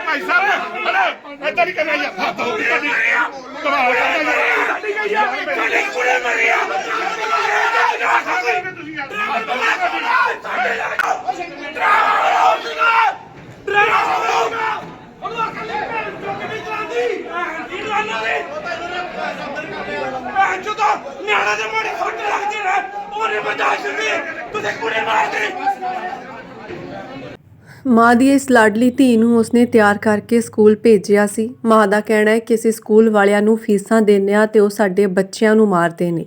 ਭਾਈ ਸਾਹਿਬ ਅਰੇ ਏਦਾਂ ਨਹੀਂ ਕਰਨਾ ਯਾਰ ਹੱਥ ਹੋ ਗਿਆ ਜੀ ਕਮਾਲ ਕਰਦਾ ਯਾਰ ਸਾਡੀ ਗਈ ਆ ਕੁੜੇ ਮਰੀ ਆ ਤੁਸੀਂ ਯਾਰ ਨਿਆਣਾ ਦੇ ਮੋੜੇ ਫੱਟ ਲੱਗਦੇ ਨੇ ਉਹਨੇ ਬਰਦਾਸ਼ਤ ਨਹੀਂ ਤੁਸੀਂ ਕੁੜੇ ਮਾਰਦੇ ਮਾਂ ਦੀ ਇਸ ਲਾਡਲੀ ਧੀ ਨੂੰ ਉਸਨੇ ਤਿਆਰ ਕਰਕੇ ਸਕੂਲ ਭੇਜਿਆ ਸੀ। ਮਾਂ ਦਾ ਕਹਿਣਾ ਹੈ ਕਿ ਅਸੀਂ ਸਕੂਲ ਵਾਲਿਆਂ ਨੂੰ ਫੀਸਾਂ ਦਿੰਦੇ ਹਾਂ ਤੇ ਉਹ ਸਾਡੇ ਬੱਚਿਆਂ ਨੂੰ ਮਾਰਦੇ ਨੇ।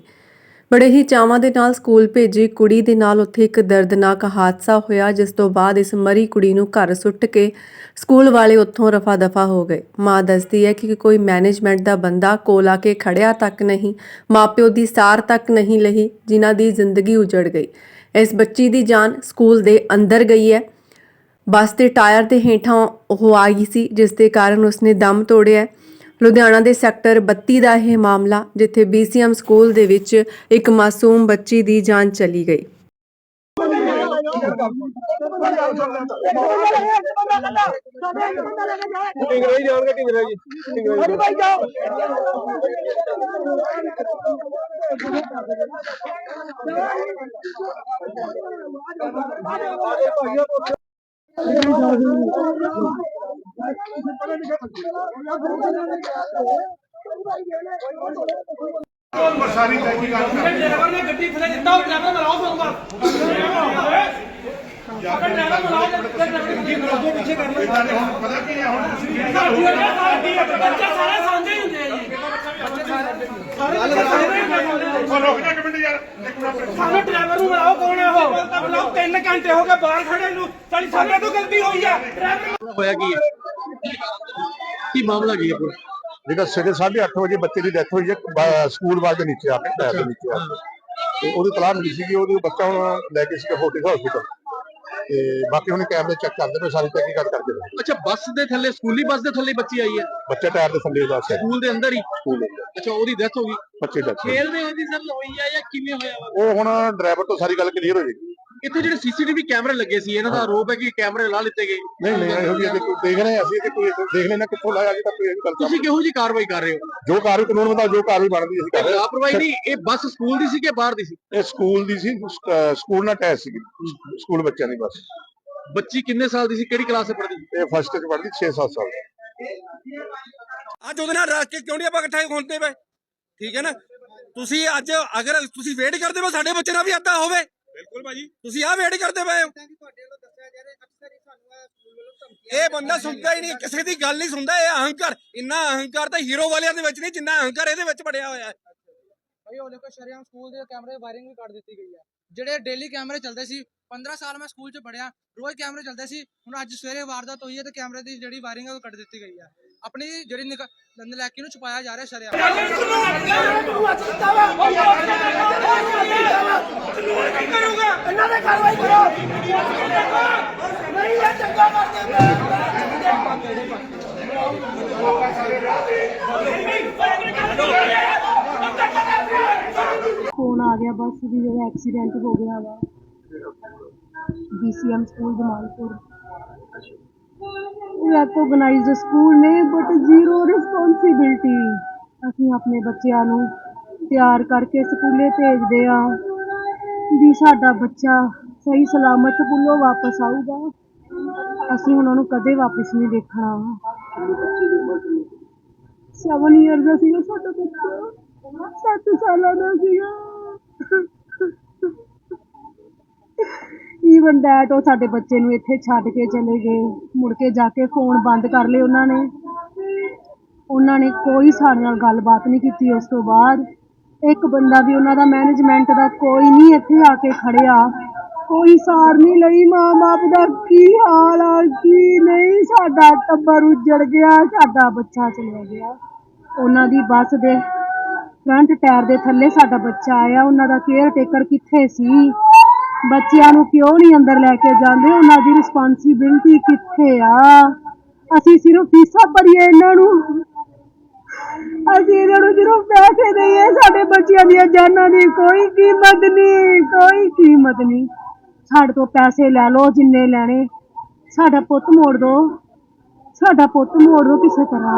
ਬੜੇ ਹੀ ਚਾਵਾਂ ਦੇ ਨਾਲ ਸਕੂਲ ਭੇਜੀ ਕੁੜੀ ਦੇ ਨਾਲ ਉੱਥੇ ਇੱਕ ਦਰਦਨਾਕ ਹਾਦਸਾ ਹੋਇਆ, ਜਿਸ ਤੋਂ ਬਾਅਦ ਇਸ ਮਰੀ ਕੁੜੀ ਨੂੰ ਘਰ ਸੁੱਟ ਕੇ ਸਕੂਲ ਵਾਲੇ ਉੱਥੋਂ ਰਫਾ ਦਫਾ ਹੋ ਗਏ। ਮਾਂ ਦੱਸਦੀ ਹੈ ਕਿ ਕੋਈ ਮੈਨੇਜਮੈਂਟ ਦਾ ਬੰਦਾ ਕੋਲ ਆ ਕੇ ਖੜਿਆ ਤੱਕ ਨਹੀਂ, ਮਾਪਿਓ ਦੀ ਸਾਰ ਤੱਕ ਨਹੀਂ ਲਈ, ਜਿਨ੍ਹਾਂ ਦੀ ਜ਼ਿੰਦਗੀ ਉਜੜ ਗਈ। ਇਸ ਬੱਚੀ ਦੀ ਜਾਨ ਸਕੂਲ ਦੇ ਅੰਦਰ ਗਈ ਹੈ। ਬੱਸ ਦੇ ਟਾਇਰ ਦੇ ਹੇਠਾਂ ਉਹ ਆ ਗਈ ਸੀ, ਜਿਸ ਦੇ ਕਾਰਨ ਉਸਨੇ ਦਮ ਤੋੜਿਆ ਲੁਧਿਆਣਾ ਦੇ ਸੈਕਟਰ 32 ਦਾ ਇਹ ਮਾਮਲਾ, ਜਿੱਥੇ BCM ਸਕੂਲ ਦੇ ਵਿੱਚ ਇੱਕ ਮਾਸੂਮ ਬੱਚੀ ਦੀ ਜਾਨ ਚਲੀ ਗਈ। ਢਿੰਗਰੇ ਜਾਣਗੇ ਢਿੰਗਰੇ ਜੀ ਢਿੰਗਰੇ ਭਾਈ ਜਾਓ ਸਾਰੀ ਤਹਿਕੀਕਾਤ ਕਰ ਡਰਾਈਵਰ ਨੇ ਗੱਡੀ ਥੱਲੇ ਦਿੱਤਾ ਉਹ ਡਰਾਈਵਰ ਮਰਾਓ ਫੋਨ ਕਰ ਡਰਾਈਵਰ ਮਰਾਓ ਤੇ ਡਰਾਈਵਰ ਗੱਡੀ ਮਰਾਓ ਪਿੱਛੇ ਕਰ ਲਓ। ਇਹਨਾਂ ਨੇ ਹੁਣ ਪਤਾ ਕੀ ਹੈ ਹੁਣ ਤੁਸੀਂ ਕੀ ਬੱਚੇ ਸਾਰੇ ਸਾਂਝੇ ਹੀ ਹੁੰਦੇ ਆ। ਜੀ ਉਹ ਰੁਕ ਜਾ ਇੱਕ ਮਿੰਟ ਯਾਰ ਇੱਕ ਮਿੰਟ ਸਾਨੂੰ ਡਰਾਈਵਰ ਨੂੰ ਮਰਾਓ ਕੌਣ ਹੈ ਉਹ? ਬੁਲਾਓ 3 ਘੰਟੇ ਹੋ ਗਏ ਬਾਹਰ ਖੜੇ ਨੂੰ। ਸਾਡੀ ਸਾਡੇ ਤੋਂ ਗਲਤੀ ਹੋਈ ਆ। ਡਰਾਈਵਰ ਹੋਇਆ ਕੀ ਹੈ? ਕੀ ਮਾਮਲਾ ਕੀ ਹੈ ਪੂਰਾ? ਜਿਹੜਾ ਸਵੇਰੇ 8:30 ਵਜੇ ਬੱਚੇ ਦੀ ਡੈਥ ਹੋਈ ਹੈ ਬ- ਸਕੂਲ ਵਾਲ ਦੇ ਨੀਚੇ ਆ ਕੇ ਟਾਇਰ ਦੇ ਨੀਚੇ ਆ ਕੇ। ਤੇ ਉਹਦੀ ਤਲਾਹ ਮਿਲੀ ਸੀ ਕਿ ਉਹਦੇ ਬੱਚਾ ਹੁਣ ਲੈ ਕੇ ਸੀਗਾ ਫੋਰਟਿਸ ਹਸਪੀਟਲ ਤੇ ਬਾਕੀ ਹੁਣ ਕੈਮਰੇ ਚੈੱਕ ਕਰਦੇ ਪਏ ਸਾਰੀ ਤਹਿਕੀਕਾਤ ਕਰਦੇ ਪਏ। ਅੱਛਾ ਬੱਸ ਦੇ ਥੱਲੇ ਸਕੂਲੀ ਬੱਸ ਦੇ ਥੱਲੇ ਬੱਚੀ ਆਈ ਹੈ? ਬੱਚਾ ਟਾਇਰ ਦੇ ਥੱਲੇ ਦਾ ਸੀ ਸਕੂਲ ਦੇ ਅੰਦਰ ਹੀ? ਸਕੂਲ ਦੇ ਅੰਦਰ। ਅੱਛਾ ਉਹਦੀ ਡੈਥ ਹੋ ਗਈ। ਬੱਚੇ ਦਾ ਖੇਲਦੇ ਹੋਏ ਦੀ ਸਰ ਹੋਈ ਹੈ ਜਾਂ ਕਿਵੇਂ ਹੋਇਆ ਵਾ? ਉਹ ਹੁਣ ਡਰਾਈਵਰ ਤੋਂ ਸਾਰੀ ਗੱਲ ਕਲੀਅਰ ਹੋ ਜਾਏਗੀ। ਇੱਥੇ ਜਿਹੜੇ ਸੀਸੀਟੀਵੀ ਕੈਮਰੇ ਲੱਗੇ ਸੀ ਇਹਨਾਂ ਦਾ ਆਰੋਪ ਹੈ ਕਿ ਕੈਮਰੇ ਲਾ ਲਿੱਤੇ ਗਏ। ਨਹੀਂ ਨਹੀਂ ਇਹੋ ਜਿਹੀ ਕੋਈ ਦੇਖ ਰਹੇ ਅਸੀਂ ਕਿ ਕੋਈ ਦੇਖ ਲੈਣਾ ਕਿੱਥੋਂ ਲਾਇਆ ਜੀ ਤਾਂ ਕੋਈ ਗੱਲ ਤੁਸੀਂ ਕਿਹੋ ਜੀ ਕਾਰਵਾਈ ਕਰ ਰਹੇ ਹੋ? ਜੋ ਕਾਰਵਾਈ ਕਾਨੂੰਨ ਮੁਤਾਬਕ ਜੋ ਕਾਰਵਾਈ ਬਣਦੀ ਅਸੀਂ ਕਰ ਰਹੇ ਹਾਂ। ਲਾਪਰਵਾਹੀ ਨਹੀਂ ਇਹ ਬੱਸ ਸਕੂਲ ਦੀ ਸੀ ਕਿ ਬਾਹਰ ਦੀ ਸੀ? ਇਹ ਸਕੂਲ ਦੀ ਸੀ ਸਕ- ਸਕੂਲ ਨਾਲ ਟੈਸ ਸੀ ਸਕੂਲ ਬੱਚਿਆਂ ਦੀ ਬਸ। ਬੱਚੀ ਕਿੰਨੇ ਸਾਲ ਦੀ ਸੀ? ਕਿਹੜੀ ਕਲਾਸ 'ਚ ਪੜ੍ਹਦੀ ਸੀ? ਇਹ ਫਸਟ ਚ ਪੜ੍ਹਦੀ 6-7 ਸਾਲ ਦੀ। ਅੱਜ ਉਹਦੇ ਨਾਲ ਕੇ ਕਿਉਂ ਨਹੀਂ ਆਪਾਂ ਇਕੱਠੇ ਹੁੰਦੇ ਪਏ? ਠੀਕ ਹੈ ਨਾ? ਤੁਸੀਂ ਅੱਜ ਅਗਰ ਤੁਸੀਂ ਵੇਟ ਕਰਦੇ ਹੋ ਸਾਡੇ ਬੱਚੇ ਨਾਲ ਵੀ ਏਦਾਂ ਹੋਵੇ। ਬਿਲਕੁਲ ਭਾਜੀ। ਤੁਸੀਂ ਆਹ ਵੇਟ ਕਰਦੇ ਪਏ ਹੋ। ਇਹ ਬੰਦਾ ਸੁਣਦਾ ਹੀ ਨਹੀਂ ਕਿਸੇ ਦੀ ਗੱਲ ਨਹੀਂ ਸੁਣਦਾ ਇਹ ਅਹੰਕਾਰ ਇੰਨਾ ਅਹੰਕਾਰ ਤਾਂ ਹੀਰੋ ਵਾਲਿਆਂ ਦੇ ਵਿੱਚ ਨਹੀਂ ਜਿੰਨਾ ਅਹੰਕਾਰ ਇਹਦੇ ਵਿੱਚ ਬੜਿਆ ਹੋਇਆ ਹੈ। ਭਾਈ ਉਹ ਦੇਖੋ ਸ਼ਰਿਆਮ ਸਕੂਲ ਦੇ ਕੈਮਰੇ ਵਾਇਰਿੰਗ ਵੀ ਕੱਢ ਦਿੱਤੀ ਗਈ ਹੈ। ਜਿਹੜੇ ਡੇਲੀ ਕੈਮਰੇ ਚੱਲਦੇ ਸੀ 15 ਸਾਲ ਮੈਂ ਸਕੂਲ 'ਚ ਪੜਿਆ ਰੋਜ਼ ਕੈਮਰੇ ਚੱਲਦੇ ਸੀ ਹੁਣ ਅੱਜ ਸਵੇਰੇ ਵਾਰਦਾਤ ਹੋਈ ਹੈ ਤੇ ਕੈਮਰੇ ਦੀ ਜਿਹੜੀ ਵਾਇਰਿੰਗ ਹੈ ਉਹ ਕੱਢ ਦਿੱਤੀ ਗਈ ਹੈ। ਆਪਣੀ ਜਿਹੜੀ ਨਿਕ- ਨਲਾਇਕੀ ਨੂੰ ਛੁਪਾਇਆ ਜਾ ਰਿਹਾ ਸ਼ਰਿਆਮ। ਇਹਨਾਂ ਦੇ ਕਾਰਵਾਈ ਕਰੋ ਨਹੀਂ ਇਹ ਚੰਗਾ ਕਰਦੇ ਫੋਨ ਆ ਗਿਆ, ਬੱਸ ਦੀ ਜਿਹੜਾ ਐਕਸੀਡੈਂਟ ਹੋ ਗਿਆ ਵਾ। BCM school Jamalpur. Recognised school ਨੇ ਬਟ ਜ਼ੀਰੋ ਰਿਸਪੌਂਸਿਬਿਲਟੀ ਅਸੀਂ ਆਪਣੇ ਬੱਚਿਆਂ ਨੂੰ ਤਿਆਰ ਕਰਕੇ ਸਕੂਲੇ ਭੇਜਦੇ ਆ ਵੀ ਸਾਡਾ ਬੱਚਾ ਸਹੀ ਸਲਾਮਤ ਸਕੂਲੋਂ ਵਾਪਸ ਆਊਗਾ। ਅਸੀਂ ਉਹਨਾਂ ਨੂੰ ਕਦੇ ਵਾਪਸ ਨਹੀਂ ਦੇਖਣਾ। 7 ਇਅਰ ਦਾ ਸੀਗਾ ਸਾਡਾ ਬੱਚਾ। 7 ਸਾਲਾਂ ਦਾ ਸੀਗਾ। ਈਵਨ ਡੈਟ ਉਹ ਸਾਡੇ ਬੱਚੇ ਨੂੰ ਇੱਥੇ ਛੱਡ ਕੇ ਚਲੇ ਗਏ। ਮੁੜ ਕੇ ਜਾ ਕੇ ਫੋਨ ਬੰਦ ਕਰ ਲਏ ਉਹਨਾਂ ਨੇ। ਉਹਨਾਂ ਨੇ ਕੋਈ ਸਾਡੇ ਨਾਲ ਗੱਲਬਾਤ ਨਹੀਂ ਕੀਤੀ ਉਸ ਤੋਂ ਬਾਅਦ। ਇੱਕ ਬੰਦਾ ਵੀ ਉਹਨਾਂ ਦਾ ਮੈਨੇਜਮੈਂਟ ਦਾ ਕੋਈ ਨਹੀਂ ਇੱਥੇ ਆ ਕੇ ਖੜਿਆ। ਕੋਈ ਸਾਰ ਨਹੀਂ ਲਈ, ਮਾਂ-ਬਾਪ ਦਾ ਕੀ ਹਾਲ ਆ, ਕੀ ਨਹੀਂ, ਸਾਡਾ ਟੱਬਰ ਉੱਜੜ ਗਿਆ, ਸਾਡਾ ਬੱਚਾ ਚਲਾ ਗਿਆ। ਉਹਨਾਂ ਦੀ ਬੱਸ ਦੇ ਫਰੰਟ ਟਾਇਰ ਦੇ ਥੱਲੇ ਸਾਡਾ ਬੱਚਾ ਆਇਆ, ਉਹਨਾਂ ਦਾ ਕੇਅਰ ਟੇਕਰ ਕਿੱਥੇ ਸੀ? ਬੱਚਿਆਂ ਨੂੰ ਕਿਉਂ ਨਹੀਂ ਅੰਦਰ ਲੈ ਕੇ ਜਾਂਦੇ? ਉਹਨਾਂ ਦੀ ਰਿਸਪਾਂਸਿਬਿਲਟੀ ਕਿੱਥੇ ਆ? ਅਸੀਂ ਸਿਰਫ ਫੀਸਾਂ ਭਰੀਏ ਇਹਨਾਂ ਨੂੰ। ਅਸੀਂ ਇਹਨਾਂ ਨੂੰ ਜਦੋਂ ਪੈਸੇ ਦਈਏ। ਸਾਡੇ ਬੱਚਿਆਂ ਦੀਆਂ ਜਾਨਾਂ ਦੀ ਕੋਈ ਕੀਮਤ ਨਹੀਂ, ਕੋਈ ਕੀਮਤ ਨਹੀਂ। ਸਾਡੇ ਤੋਂ ਪੈਸੇ ਲੈ ਲਓ ਜਿੰਨੇ ਲੈਣੇ। ਸਾਡਾ ਪੁੱਤ ਮੋੜ ਦੋ। ਸਾਡਾ ਪੁੱਤ ਮੋੜ ਦੋ ਕਿਸੇ ਤਰ੍ਹਾਂ।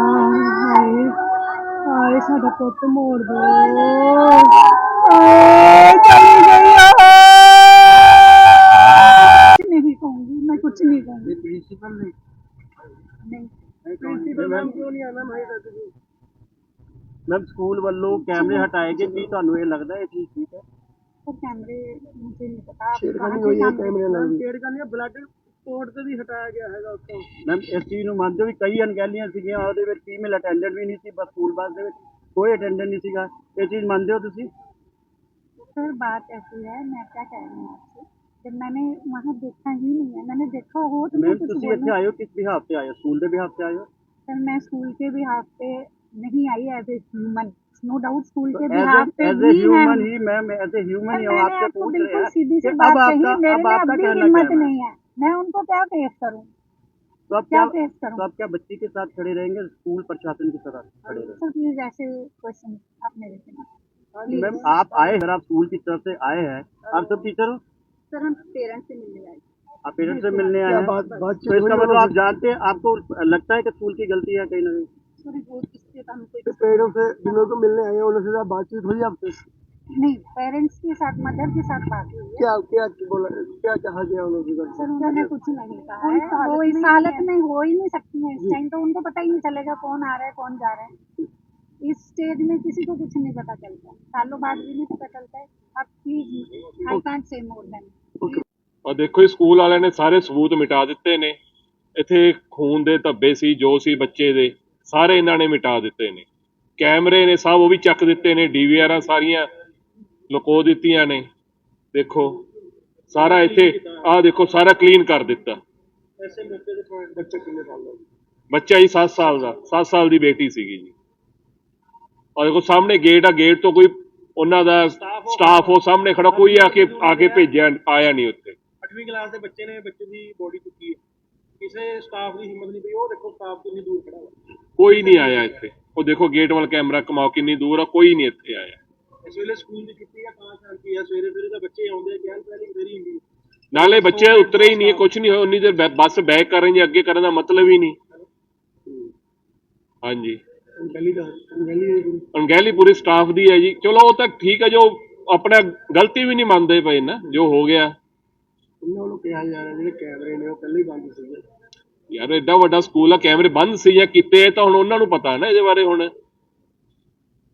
ਹਾਏ ਹਾਏ, ਸਾਡਾ ਪੁੱਤ ਮੋੜ ਦੋ ਹਾਏ ਚਲੀ ਗਈ ਆ ਨਹੀਂ ਕਹੂੰਗੀ ਮੈਂ ਕੁਝ ਨਹੀਂ ਕਹੂੰਗੀ ਪ੍ਰਿੰਸੀਪਲ ਨੇ ਨਹੀਂ ਮੈਮ ਸਕੂਲ ਵੱਲੋਂ ਕੈਮਰੇ ਹਟਾਏ ਗਏ ਕੀ ਤੁਹਾਨੂੰ ਇਹ ਲੱਗਦਾ ਇਹ ਚੀਜ਼ ਠੀਕ ਹੈ तो कैमरे मुझे नहीं पता आप कहाँ से कैमरे ਛੇੜਖਾਨੀ ਬਲੱਡ ਕੋਰਟ ਤੇ ਵੀ ਹਟਾਇਆ ਗਿਆ ਹੈਗਾ ਉੱਥੋਂ ਮੈਮ ਇਸ ਚੀਜ਼ ਨੂੰ ਮੰਨਦੇ ਹੋ ਵੀ ਕਈ ਅਣਗਹਿਲੀਆਂ ਸੀਗੀਆਂ ਉਹਦੇ ਵਿੱਚ ਫੀਮੇਲ ਅਟੈਂਡੈਂਟ ਵੀ ਨਹੀਂ ਸੀ ਬਸ ਸਕੂਲ ਬੱਸ ਦੇ ਵਿੱਚ ਕੋਈ ਅਟੈਂਡੈਂਟ ਨਹੀਂ ਸੀਗਾ ਇਹ ਚੀਜ਼ ਮੰਨਦੇ ਹੋ ਤੁਸੀਂ सर बात ऐसी है मैं क्या कह रही हूँ आपसे जब मैंने वहाँ देखा ही नहीं है मैंने देखा हो तो मैं ਮੈਮ कुछ ਤੁਸੀਂ ਇੱਥੇ बोलूँ ਆਏ ਹੋ ਕਿਸ ਬਿਹਾਫ ਤੇ ਆਏ ਹੋ ਸਕੂਲ ਦੇ ਬਿਹਾਫ ਤੇ ਆਏ ਹੋ सर मैं स्कूल के बिहाफ पे नहीं I as a human no doubt school के बिहाफ पे भी ह्यूमन ही मैम एज ए ह्यूमन ही आपसे पूछ रहे बिल्कुल हैं सीधी सी बात कही मेरे में अब भी हिम्मत नहीं है। मैं उनको क्या फेस करूँ? तो आप क्या फेस करूँ? तो आप क्या बच्ची के साथ खड़े रहेंगे स्कूल प्रशासन के साथ खड़े रहेंगे? सर प्लीज़ ऐसे क्वेश्चन आप मेरे से मैम आप आए अगर आप स्कूल की तरफ़ से आए हैं। आप सब टीचर हो? सर हम पेरेंट्स से मिलने आए आप पेरेंट्स से मिलने आए हैं? तो इसका मतलब आप जानते हैं आपको लगता है कि स्कूल की गलती है कहीं ना कहीं सॉरी वो किससे हम कोई पेरेंट्स से जिन को मिलने आए हैं उनसे बातचीत हुई आपसे नहीं पेरेंट्स के साथ मदर के साथ बात हुई है क्या क्या बोला क्या कहा गया उन्होंने सर उन्होंने कुछ नहीं कहा है वो इस हालत में हो ही नहीं सकती है इस टाइम तो उनको पता ही नहीं चलेगा कौन आ रहा है कौन जा रहा है इस स्टेज में किसी को कुछ नहीं पता चलता सालों बाद भी नहीं पता चलता है आप please I can't say more than ਔਰ ਦੇਖੋ ਜੀ ਸਕੂਲ ਵਾਲਿਆਂ ਨੇ ਸਾਰੇ ਸਬੂਤ ਮਿਟਾ ਦਿੱਤੇ ਨੇ ਇੱਥੇ ਖੂਨ ਦੇ ਧੱਬੇ ਸੀ ਜੋ ਸੀ ਬੱਚੇ ਦੇ ਸਾਰੇ ਇਹਨਾਂ ਨੇ ਮਿਟਾ ਦਿੱਤੇ ਨੇ। ਕੈਮਰੇ ਨੇ ਸਭ ਉਹ ਵੀ ਚੱਕ ਦਿੱਤੇ ਨੇ ਡੀਵੀਆਰਾਂ ਸਾਰੀਆਂ ਲੁਕੋ ਦਿੱਤੀਆਂ ਨੇ। ਦੇਖੋ ਸਾਰਾ ਇੱਥੇ ਆਹ ਦੇਖੋ ਸਾਰਾ ਕਲੀਨ ਕਰ ਦਿੱਤਾ। ਬੱਚਾ ਹੀ 7 ਸਾਲ ਦਾ 7 ਸਾਲ ਦੀ ਬੇਟੀ ਸੀਗੀ ਜੀ। ਔਰ ਦੇਖੋ ਸਾਹਮਣੇ ਗੇਟ ਆ ਗੇਟ ਤੋਂ ਕੋਈ ਉਹਨਾਂ ਦਾ ਸਟਾਫ ਉਹ ਸਾਹਮਣੇ ਖੜਾ ਕੋਈ ਆ ਕੇ ਆ ਕੇ ਭੇਜਿਆ ਆਇਆ ਨਹੀਂ ਉੱਥੇ। 8ਵੀਂ ਕਲਾਸ ਦੇ ਬੱਚੇ ਨੇ ਬੱਚੇ ਦੀ ਬੋਡੀ ਚੁੱਕੀ ਹੈ। ਕਿਸੇ ਸਟਾਫ ਦੀ ਹਿੰਮਤ ਨਹੀਂ ਪਈ ਉਹ ਦੇਖੋ ਸਟਾਫ ਕਿੰਨੀ ਦੂਰ ਖੜਾ ਹੈ ਕੋਈ ਨਹੀਂ ਆਇਆ ਇੱਥੇ। ਉਹ ਦੇਖੋ ਗੇਟ ਵੱਲ ਕੈਮਰਾ ਕਮਾਓ ਕਿੰਨੀ ਦੂਰ ਆ ਕੋਈ ਨਹੀਂ ਇੱਥੇ ਆਇਆ। ਇਸ ਵੇਲੇ ਸਕੂਲ ਦੀ ਛੁੱਟੀ ਆ ਕਾਂ ਸ਼ਾਂਤੀ ਆ। ਸਵੇਰੇ ਸਵੇਰੇ ਤਾਂ ਬੱਚੇ ਆਉਂਦੇ ਆ ਕਹਿਣ ਪਹਿਲੀ ਦੇਰੀ ਹੁੰਦੀ ਹੈ ਨਾਲੇ ਬੱਚੇ ਉਤਰੇ ਹੀ ਨਹੀਂ ਕੁਝ ਨਹੀਂ ਹੋਇਆ ਉਨੀ ਦੇਰ ਬੱਸ ਬੈਕ ਕਰਨ ਜਾਂ ਅੱਗੇ ਕਰਨ ਦਾ ਮਤਲਬ ਹੀ ਨਹੀਂ। ਹਾਂਜੀ। ਅਣਗਹਿਲੀ ਪੂਰੀ ਸਟਾਫ ਦੀ ਹੈ ਜੀ। ਚਲੋ ਉਹ ਤਾਂ ਠੀਕ ਹੈ ਜੋ ਆਪਣਾ ਗਲਤੀ ਵੀ ਨਹੀਂ ਮੰਨਦੇ ਪਏ ਨਾ ਜੋ ਹੋ ਗਿਆ। ਉਹਨਾਂ ਵੱਲੋਂ ਕਿਹਾ ਜਾ ਰਿਹਾ ਜਿਹੜੇ ਕੈਮਰੇ ਨੇ ਉਹ ਪਹਿਲੇ ਹੀ ਬੰਦ ਸੀਗੇ। ਯਾਰ, ਐਡਾ ਵੱਡਾ ਸਕੂਲ ਆ, ਕੈਮਰੇ ਬੰਦ ਸੀ ਜਾਂ ਕੀਤੇ ਤਾਂ ਹੁਣ ਉਹਨਾਂ ਨੂੰ ਪਤਾ ਨਾ ਇਹਦੇ ਬਾਰੇ ਹੁਣ।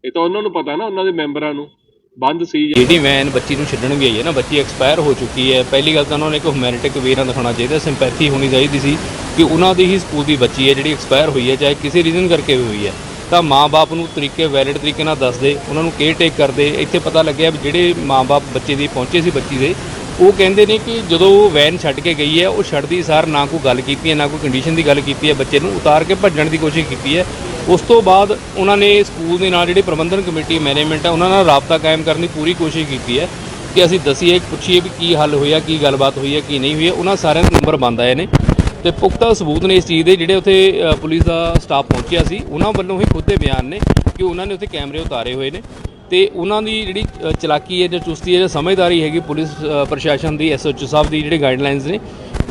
ਇਹ ਤਾਂ ਉਹਨਾਂ ਨੂੰ ਪਤਾ ਨਾ, ਉਹਨਾਂ ਦੇ ਮੈਂਬਰਾਂ ਨੂੰ। ਬੰਦ ਸੀ ਜਿਹੜੀ ਵੈਨ ਬੱਚੀ ਨੂੰ ਛੱਡਣ ਵੀ ਆਈ ਹੈ ਨਾ, ਬੱਚੀ ਐਕਸਪਾਇਰ ਹੋ ਚੁੱਕੀ ਹੈ। ਪਹਿਲੀ ਗੱਲ ਤਾਂ ਉਹਨਾਂ ਨੇ ਇੱਕ ਹਿਊਮੈਨਿਟਿਕ ਵੇਰਾਂ ਦਿਖਾਉਣਾ ਚਾਹੀਦਾ ਸਿੰਪੈਥੀ ਹੋਣੀ ਚਾਹੀਦੀ ਸੀ ਕਿ ਉਹਨਾਂ ਦੀ ਹੀ ਸਕੂਲ ਦੀ ਬੱਚੀ ਹੈ, ਜਿਹੜੀ ਐਕਸਪਾਇਰ ਹੋਈ ਹੈ, ਚਾਹੇ ਕਿਸੇ ਰੀਜ਼ਨ ਕਰਕੇ ਵੀ ਹੋਈ ਹੈ। ਤਾਂ ਮਾਪੇ ਨੂੰ ਤਰੀਕੇ ਵੈਲਿਡ ਤਰੀਕੇ ਨਾਲ ਦੱਸਦੇ, ਉਹਨਾਂ ਨੂੰ ਕੇਅਰ ਟੇਕ ਕਰਦੇ। ਇੱਥੇ ਪਤਾ ਲੱਗਿਆ ਵੀ ਜਿਹੜੇ ਮਾਪੇ ਬੱਚੇ ਦੀ ਪਹੁੰਚੇ ਸੀ ਬੱਚੀ ਦੇ ਉਹ ਕਹਿੰਦੇ ਨੇ ਕਿ ਜਦੋਂ ਉਹ ਵੈਨ ਛੱਡ ਕੇ ਗਈ ਹੈ, ਉਹ ਛੱਡਦੀ ਸਾਰ ਨਾ ਕੋਈ ਗੱਲ ਕੀਤੀ ਹੈ, ਨਾ ਕੋਈ ਕੰਡੀਸ਼ਨ ਦੀ ਗੱਲ ਕੀਤੀ ਹੈ, ਬੱਚੇ ਨੂੰ ਉਤਾਰ ਕੇ ਭੱਜਣ ਦੀ ਕੋਸ਼ਿਸ਼ ਕੀਤੀ ਹੈ। ਉਸ ਤੋਂ ਬਾਅਦ ਉਹਨਾਂ ਨੇ ਸਕੂਲ ਦੇ ਨਾਲ ਜਿਹੜੀ ਪ੍ਰਬੰਧਨ ਕਮੇਟੀ ਮੈਨੇਜਮੈਂਟ ਹੈ, ਉਹਨਾਂ ਨਾਲ ਰਾਬਤਾ ਕਾਇਮ ਕਰਨ ਦੀ ਪੂਰੀ ਕੋਸ਼ਿਸ਼ ਕੀਤੀ ਹੈ ਕਿ ਅਸੀਂ ਦਸੀਏ, ਪੁੱਛੀਏ ਵੀ ਕੀ ਹੱਲ ਹੋਇਆ, ਕੀ ਗੱਲਬਾਤ ਹੋਈ ਹੈ, ਕੀ ਨਹੀਂ ਹੋਈ ਹੈ। ਉਹਨਾਂ ਸਾਰਿਆਂ ਦੇ ਨੰਬਰ ਬੰਦ ਆਏ ਨੇ ਤੇ ਪੁਖਤਾ ਸਬੂਤ ਨੇ ਇਸ ਚੀਜ਼ ਦੇ ਜਿਹੜੇ ਉੱਥੇ ਪੁਲਿਸ ਦਾ ਸਟਾਫ ਪਹੁੰਚਿਆ ਸੀ, ਉਹਨਾਂ ਵੱਲੋਂ ਹੀ ਖੁਦ ਦੇ ਬਿਆਨ ਨੇ ਕਿ ਉਹਨਾਂ ਨੇ ਉੱਥੇ ਕੈਮਰੇ ਉਤਾਰੇ ਹੋਏ ਨੇ। ਤੇ ਉਹਨਾਂ ਦੀ ਜਿਹੜੀ ਚਲਾਕੀ ਹੈ, ਜਾਂ ਚੁਸਤੀ ਹੈ, ਜਾਂ ਸਮਝਦਾਰੀ ਹੈਗੀ ਪੁਲਿਸ ਪ੍ਰਸ਼ਾਸਨ ਦੀ ਐਸਓਚ ਸਾਹਿਬ ਦੀ ਜਿਹੜੇ ਗਾਈਡਲਾਈਨਸ ਨੇ,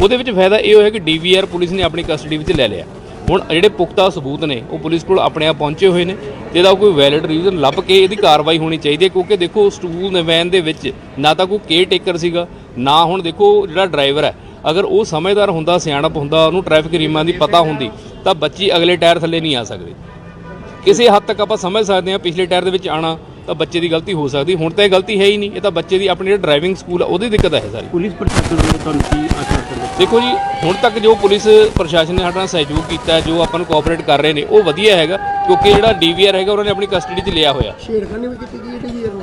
ਉਹਦੇ ਵਿੱਚ ਫਾਇਦਾ ਇਹ ਹੋਇਆ ਕਿ ਡੀਵੀਆਰ ਪੁਲਿਸ ਨੇ ਆਪਣੀ ਕਸਟਡੀ ਵਿੱਚ ਲੈ ਲਿਆ। ਹੁਣ ਜਿਹੜੇ ਪੁਖਤਾ ਸਬੂਤ ਨੇ, ਉਹ ਪੁਲਿਸ ਕੋਲ ਆਪਣੇ ਆਪ ਪਹੁੰਚੇ ਹੋਏ ਨੇ, ਤੇ ਇਹਦਾ ਕੋਈ ਵੈਲਿਡ ਰੀਜ਼ਨ ਲੱਭ ਕੇ ਇਹਦੀ ਕਾਰਵਾਈ ਹੋਣੀ ਚਾਹੀਦੀ ਹੈ, ਕਿਉਂਕਿ ਦੇਖੋ ਸਟੂਲ ਦੇ ਵੈਨ ਦੇ ਵਿੱਚ ਨਾ ਤਾਂ ਕੋਈ ਕੇਅਰ ਟੇਕਰ ਸੀਗਾ, ਨਾ ਹੁਣ ਦੇਖੋ ਜਿਹੜਾ ਡਰਾਈਵਰ ਹੈ। ਅਗਰ ਉਹ ਸਮਝਦਾਰ ਹੁੰਦਾ, ਸਿਆਣਪ ਹੁੰਦਾ, ਉਹਨੂੰ ਟ੍ਰੈਫਿਕ ਨਿਯਮਾਂ ਦੀ ਪਤਾ ਹੁੰਦੀ, ਤਾਂ ਬੱਚੀ ਅਗਲੇ ਟਾਇਰ ਥੱਲੇ ਨਹੀਂ ਆ ਸਕਦੀ। ਕਿਸੇ ਹੱਦ ਤੱਕ ਆਪਾਂ ਸਮਝ ਸਕਦੇ ਹਾਂ ਪਿਛਲੇ ਟਾਇਰ ਦੇ ਵਿੱਚ ਆਣਾ ਤਾਂ ਬੱਚੇ ਦੀ ਗਲਤੀ ਹੋ ਸਕਦੀ ਹੁਣ ਤਾਂ ਇਹ ਗਲਤੀ ਹੈ ਹੀ ਨਹੀਂ ਇਹ ਤਾਂ ਬੱਚੇ ਦੀ ਆਪਣੀ ਜਿਹੜਾ ਡਰਾਈਵਿੰਗ ਸਕੂਲ ਆ ਉਹਦੀ ਦਿੱਕਤ ਹੈ ਸਾਰੀ। ਪੁਲਿਸ ਪ੍ਰਸ਼ਾਸਨ ਵੱਲੋਂ ਤੁਹਾਨੂੰ ਕੀ ਆਸ਼ਵਾਸਨ ਦੇਖੋ ਜੀ ਹੁਣ ਤੱਕ ਜੋ ਪੁਲਿਸ ਪ੍ਰਸ਼ਾਸਨ ਨੇ ਸਾਡਾ ਨਾਲ ਸਹਿਯੋਗ ਕੀਤਾ ਹੈ, ਜੋ ਆਪਾਂ ਨੂੰ ਕੋਆਪਰੇਟ ਕਰ ਰਹੇ ਨੇ ਉਹ ਵਧੀਆ ਹੈਗਾ ਕਿਉਂਕਿ ਜਿਹੜਾ ਡੀਵੀਆਰ ਹੈਗਾ ਉਹਨਾਂ ਨੇ ਆਪਣੀ ਕਸਟਡੀ 'ਚ ਲਿਆ ਹੋਇਆ। ਛੇੜਖਾਨੀ ਵੀ ਕੀਤੀ ਗਈ ਹੈ ਡੀਵੀਆਰ ਨੂੰ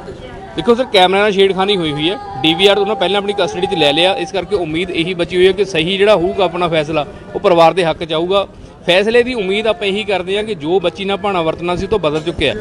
ਦੇਖੋ ਸਰ ਕੈਮਰਾ ਨਾਲ ਛੇੜਖਾਨੀ ਹੋਈ ਹੋਈ ਹੈ। ਡੀਵੀਆਰ ਉਹਨਾਂ ਪਹਿਲਾਂ ਆਪਣੀ ਕਸਟਡੀ 'ਚ ਲੈ ਲਿਆ ਇਸ ਕਰਕੇ ਉਮੀਦ ਇਹੀ ਬਚੀ ਹੋਈ ਹੈ ਕਿ ਸਹੀ ਜਿਹੜਾ ਹੋਊਗਾ ਆਪਣਾ ਫੈਸਲਾ ਉਹ ਪਰਿਵਾਰ ਦੇ ਹੱਕ 'ਚ ਆਊਗਾ। ਫੈਸਲੇ ਦੀ ਉਮੀਦ ਆਪਾਂ ਇਹੀ ਕਰਦੇ ਹਾਂ ਕਿ ਜੋ ਬੱਚੀ ਨਾਲ ਭਾਣਾ ਵਰਤਣਾ ਸੀ ਉਹ ਤੋਂ ਬਦਲ ਚੁੱਕਿਆ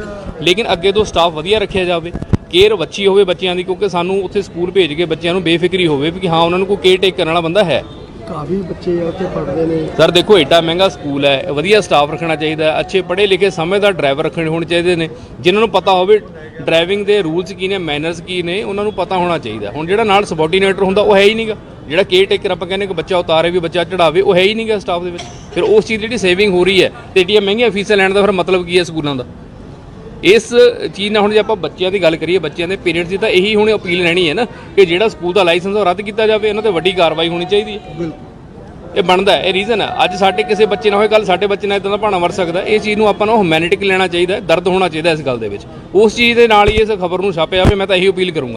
ਲੇਕਿਨ ਅੱਗੇ ਤੋਂ ਸਟਾਫ ਵਧੀਆ ਰੱਖਿਆ ਜਾਵੇ ਕੇਅਰ ਵੱਛੀ ਹੋਵੇ ਬੱਚਿਆਂ ਦੀ, ਕਿਉਂਕਿ ਸਾਨੂੰ ਉੱਥੇ ਸਕੂਲ ਭੇਜ ਕੇ ਬੱਚਿਆਂ ਨੂੰ ਬੇਫਿਕਰੀ ਹੋਵੇ ਵੀ ਕਿ ਹਾਂ, ਉਹਨਾਂ ਨੂੰ ਕੋਈ ਕੇਅਰ ਟੇਕ ਕਰਨ ਵਾਲਾ ਬੰਦਾ ਹੈ। ਕਾਫੀ ਬੱਚੇ ਉੱਥੇ ਪੜ੍ਹਦੇ ਨੇ। ਸਰ ਦੇਖੋ, ਏਡਾ ਮਹਿੰਗਾ ਸਕੂਲ ਹੈ, ਵਧੀਆ ਸਟਾਫ ਰੱਖਣਾ ਚਾਹੀਦਾ ਹੈ, ਅੱਛੇ ਪੜ੍ਹੇ ਲਿਖੇ ਸਮਝਦਾਰ ਡਰਾਈਵਰ ਰੱਖਣੇ ਹੋਣੇ ਚਾਹੀਦੇ ਨੇ। ਜਿਨ੍ਹਾਂ ਨੂੰ ਪਤਾ ਹੋਵੇ ਡਰਾਈਵਿੰਗ ਦੇ ਰੂਲਸ ਕੀ ਨੇ ਮੈਨਰਸ ਕੀ ਨੇ, ਉਹਨਾਂ ਨੂੰ ਪਤਾ ਹੋਣਾ ਚਾਹੀਦਾ। ਹੁਣ ਜਿਹੜਾ ਨਾਲ ਸਬੋਰਡੀਨੇਟਰ ਹੁੰਦਾ, ਉਹ ਹੈ ਹੀ ਨਹੀਂਗਾ। ਜਿਹੜਾ ਕੇਅਰ ਟੇਕਰ ਆਪਾਂ ਕਹਿੰਦੇ ਕਿ ਬੱਚਾ ਉਤਾਰੇ ਵੀ, ਬੱਚਾ ਚੜਾਵੇ ਉਹ ਹੈ ਹੀ ਨਹੀਂਗਾ ਸਟਾਫ ਦੇ ਵਿੱਚ। ਫਿਰ ਉਸ ਚੀਜ਼ ਦੀ ਜਿਹੜੀ ਸੇਵਿੰਗ ਹੋ ਰਹੀ ਹੈ, ਤੇ ਏਡੀਆਂ ਮਹਿੰਗੀਆਂ ਫੀਸਾਂ ਲੈਣ ਦਾ ਫਿਰ ਮਤਲਬ ਕੀ ਹੈ ਸਕੂਲਾਂ ਦਾ? ਇਸ ਚੀਜ਼ ਨਾਲ ਹੁਣ ਜੇ ਆਪਾਂ ਬੱਚਿਆਂ ਦੀ ਗੱਲ ਕਰੀਏ ਬੱਚਿਆਂ ਦੇ ਪੇਰੈਂਟਸ ਦੀ ਤਾਂ ਇਹੀ ਹੁਣ ਅਪੀਲ ਰਹਿਣੀ ਹੈ ਨਾ ਕਿ ਜਿਹੜਾ ਸਕੂਲ ਦਾ ਲਾਇਸੈਂਸ ਉਹ ਰੱਦ ਕੀਤਾ ਜਾਵੇ ਇਹਨਾਂ ਤੇ ਵੱਡੀ ਕਾਰਵਾਈ ਹੋਣੀ ਚਾਹੀਦੀ ਹੈ। ਇਹ ਬਣਦਾ ਹੈ ਇਹ ਰੀਜ਼ਨ ਹੈ। ਅੱਜ ਸਾਡੇ ਕਿਸੇ ਬੱਚੇ ਨਾਲ ਹੋਏ ਕੱਲ ਸਾਡੇ ਬੱਚੇ ਨਾਲ ਇਦਾਂ ਦਾ ਭਾਣਾ ਵਰ ਸਕਦਾ। ਇਹ ਚੀਜ਼ ਨੂੰ ਆਪਾਂ ਨੂੰ ਹਿਊਮੈਨਿਟਿਕ ਲੈਣਾ ਚਾਹੀਦਾ ਦਰਦ ਹੋਣਾ ਚਾਹੀਦਾ ਇਸ ਗੱਲ ਦੇ ਵਿੱਚ। ਉਸ ਚੀਜ਼ ਦੇ ਨਾਲ ਹੀ ਇਸ ਖਬਰ ਨੂੰ ਛਾਪਿਆ ਜਾਵੇ ਮੈਂ ਤਾਂ ਇਹੀ ਅਪੀਲ ਕਰੂੰਗਾ।